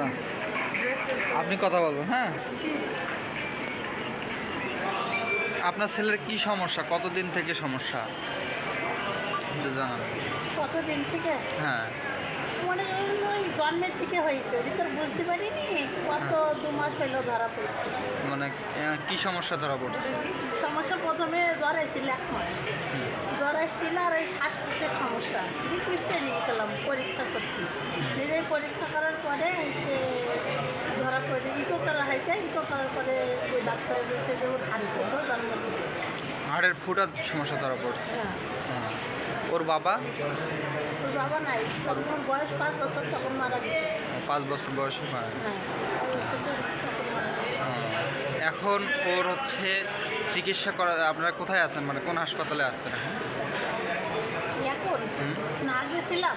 না। আপনি কথা বলবেন হ্যাঁ? আপনার ছেলের কি সমস্যা? কতদিন থেকে সমস্যা? জানান। কতদিন থেকে? হ্যাঁ। মনে জন্মের থেকে হয়েছে ভিতর বুঝতে পারিনি। কত দু মাস হইল ধরা পড়ছে। মানে কি সমস্যা ধরা পড়ছে? সমস্যা প্রথমে জ্বর এসেছিল এক মাস। জ্বর এসেছিল আর ওই শ্বাসকষ্টের সমস্যা। রিকুয়েস্টে নিয়েছিলাম পরীক্ষা করতে। নিজেই পরীক্ষা করার পরে হচ্ছে ধরা ইকো করা হয়েছে ইকো করার পরে ওই ডাক্তার বলছে যে ওর হাড়ি করব হাড়ের ফুটার সমস্যা ধরা পড়ছে। হ্যাঁ। হ্যাঁ। ওর বাবা? ওর বাবা নাই। তখন বয়স পাঁচ বছর তখন মারা গেছে। পাঁচ বছর বয়সে মারা। হ্যাঁ আহ, এখন ওর হচ্ছে চিকিৎসা করা আপনারা কোথায় আছেন? মানে কোন হাসপাতালে আছেন? এখন? না গেছিলাম।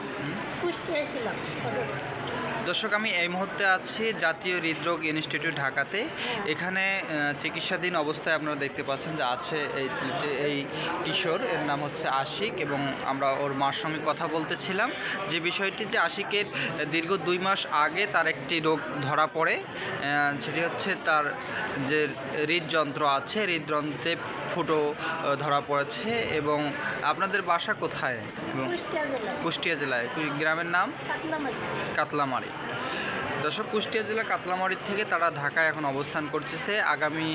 কুষ্টিয়ায় ছিলাম। সদরে। দর্শক, আমি এই মুহূর্তে আছি জাতীয় হৃদরোগ ইনস্টিটিউট ঢাকাতে। এখানে চিকিৎসাধীন অবস্থায় আপনারা দেখতে পাচ্ছেন যে আছে এই এই কিশোর। এর নাম হচ্ছে আশিক এবং আমরা ওর মার সঙ্গে কথা বলতেছিলাম। যে বিষয়টি যে আশিকের দীর্ঘ দুই মাস আগে তার একটি রোগ ধরা পড়ে সেটি হচ্ছে তার যে হৃদযন্ত্র আছে, হৃদযন্ত্রে ফুটো ধরা পড়েছে এবং আপনাদের বাসা কোথায়? এবং কুষ্টিয়া জেলায়। গ্রামের নাম? কাতলামারি। দর্শক কুষ্টিয়া জেলা কাতলামারির থেকে তারা ঢাকায় এখন অবস্থান করতেছে। আগামী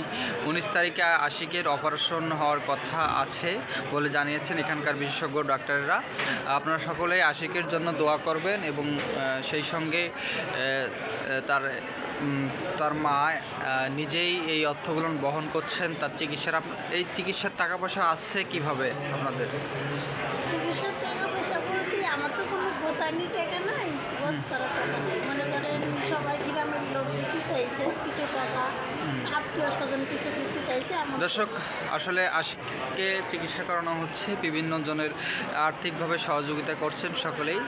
উনিশ তারিখে আশিকের অপারেশন হওয়ার কথা আছে বলে জানিয়েছেন এখানকার বিশেষজ্ঞ ডাক্তাররা। আপনারা সকলে আশিকের জন্য দোয়া করবেন এবং সেই সঙ্গে তার তার মা নিজেই এই অর্থগুলো বহন করছেন, তার চিকিৎসার এই চিকিৎসার টাকা পয়সা আসছে কীভাবে আপনাদের? চিকিৎসার টাকা পয়সা বলতে আমার তো কোনো গোসানি টাকা নাই গোস টাকা মনে করেন সবাই গ্রামের লোক কিছু টাকা। দর্শক, আসলে আশিককে চিকিৎসা করানো হচ্ছে, বিভিন্ন জনের আর্থিকভাবে সহযোগিতা করছেন সকলেই।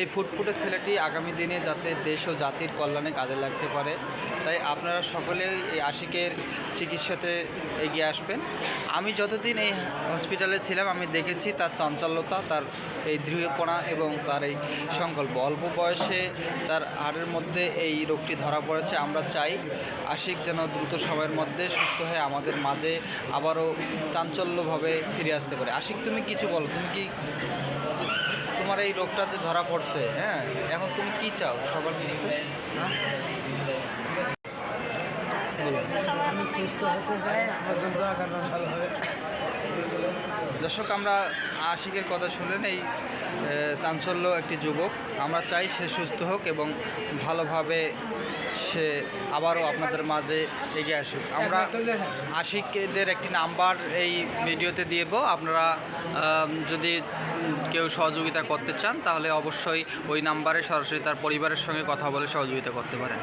এই ফুটফুটে ছেলেটি আগামী দিনে যাতে দেশ ও জাতির কল্যাণে কাজে লাগতে পারে, তাই আপনারা সকলেই এই আশিকের চিকিৎসাতে এগিয়ে আসবেন। আমি যতদিন এই হসপিটালে ছিলাম, আমি দেখেছি তার চাঞ্চল্যতা, তার এই দৃঢ়পনা এবং তার এই সংকল্প। অল্প বয়সে তার হাড়ের মধ্যে এই রোগটি ধরা পড়েছে। আমরা চাই আশিক যেন দ্রুত সময়ের মধ্যে সুস্থ হয়ে আমাদের মাঝে আবারও চাঞ্চল্যভাবে ফিরে আসতে পারে। আশিক তুমি কিছু বলো তুমি কি তোমার এই রোগটা যে ধরা পড়ছে হ্যাঁ এখন তুমি কি চাও সবার কাছে? হ্যাঁ? সুস্থ দোয়া হতে চাই আমার জন্য ভালো হবে। দর্শক আমরা আশিকের কথা শুনলেন এই চাঞ্চল্য একটি যুবক। আমরা চাই সে সুস্থ হোক এবং ভালোভাবে সে আবারও আপনাদের মাঝে এগিয়ে আসুক। আমরা আশিকদের একটি নাম্বার এই ভিডিওতে দিব। আপনারা যদি কেউ সহযোগিতা করতে চান, তাহলে অবশ্যই ওই নাম্বারে সরাসরি তার পরিবারের সঙ্গে কথা বলে সহযোগিতা করতে পারেন।